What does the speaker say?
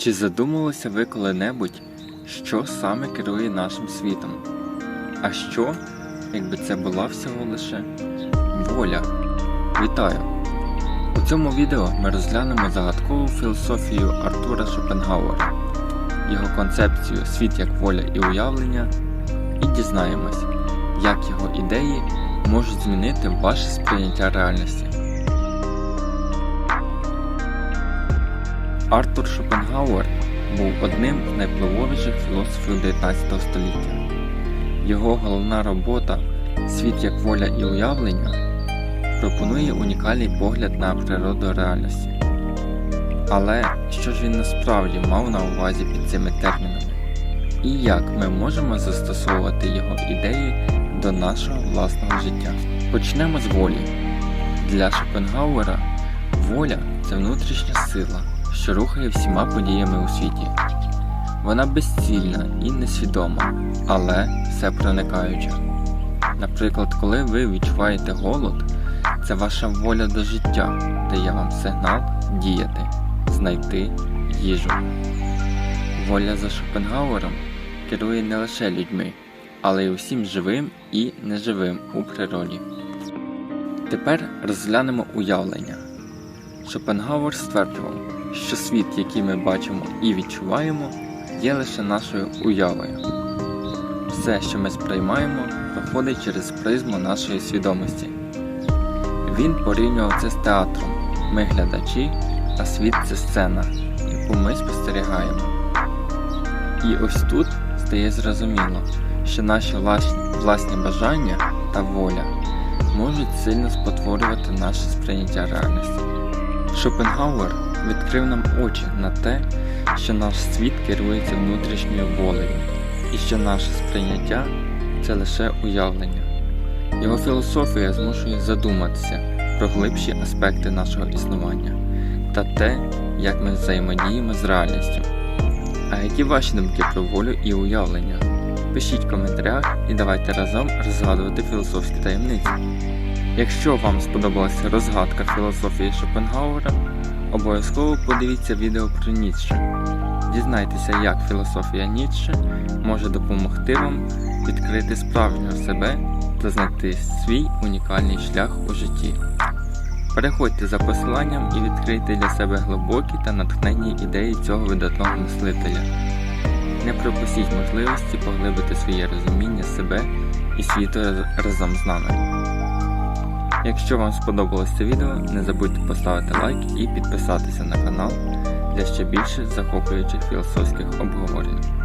Чи задумувалися ви коли-небудь, що саме керує нашим світом? А що, якби це була всього лише воля? Вітаю! У цьому відео ми розглянемо загадкову філософію Артура Шопенгауера, його концепцію світ як воля і уявлення, і дізнаємось, як його ідеї можуть змінити ваше сприйняття реальності. Артур Шопенгауер був одним з найвпливовіших філософів 19 століття. Його головна робота Світ як воля і уявлення пропонує унікальний погляд на природу реальності. Але що ж він насправді мав на увазі під цими термінами? І як ми можемо застосовувати його ідеї до нашого власного життя? Почнемо з волі. Для Шопенгауера воля це внутрішня сила, що рухає всіма подіями у світі. Вона безцільна і несвідома, але всепроникаюча. Наприклад, коли ви відчуваєте голод, це ваша воля до життя дає вам сигнал діяти, знайти їжу. Воля за Шопенгауером керує не лише людьми, але й усім живим і неживим у природі. Тепер розглянемо уявлення. Шопенгауер стверджував, що світ, який ми бачимо і відчуваємо, є лише нашою уявою. Все, що ми сприймаємо, проходить через призму нашої свідомості. Він порівнював це з театром. Ми глядачі, а світ це сцена, яку ми спостерігаємо. І ось тут стає зрозуміло, що наші власні, бажання та воля можуть сильно спотворювати наше сприйняття реальності. Шопенгауер відкрив нам очі на те, що наш світ керується внутрішньою волею, і що наше сприйняття це лише уявлення. Його філософія змушує задуматися про глибші аспекти нашого існування та те, як ми взаємодіємо з реальністю. А які ваші думки про волю і уявлення? Пишіть в коментарях і давайте разом розгадувати філософські таємниці. Якщо вам сподобалася розгадка філософії Шопенгауера, обов'язково подивіться відео про Ніцше. Дізнайтеся, як філософія Ніцше може допомогти вам відкрити справжнього себе та знайти свій унікальний шлях у житті. Переходьте за посиланням і відкрийте для себе глибокі та натхненні ідеї цього видатного мислителя. Не пропустіть можливості поглибити своє розуміння себе і світу разом з нами. Якщо вам сподобалось це відео, не забудьте поставити лайк і підписатися на канал для ще більше захоплюючих філософських обговорень.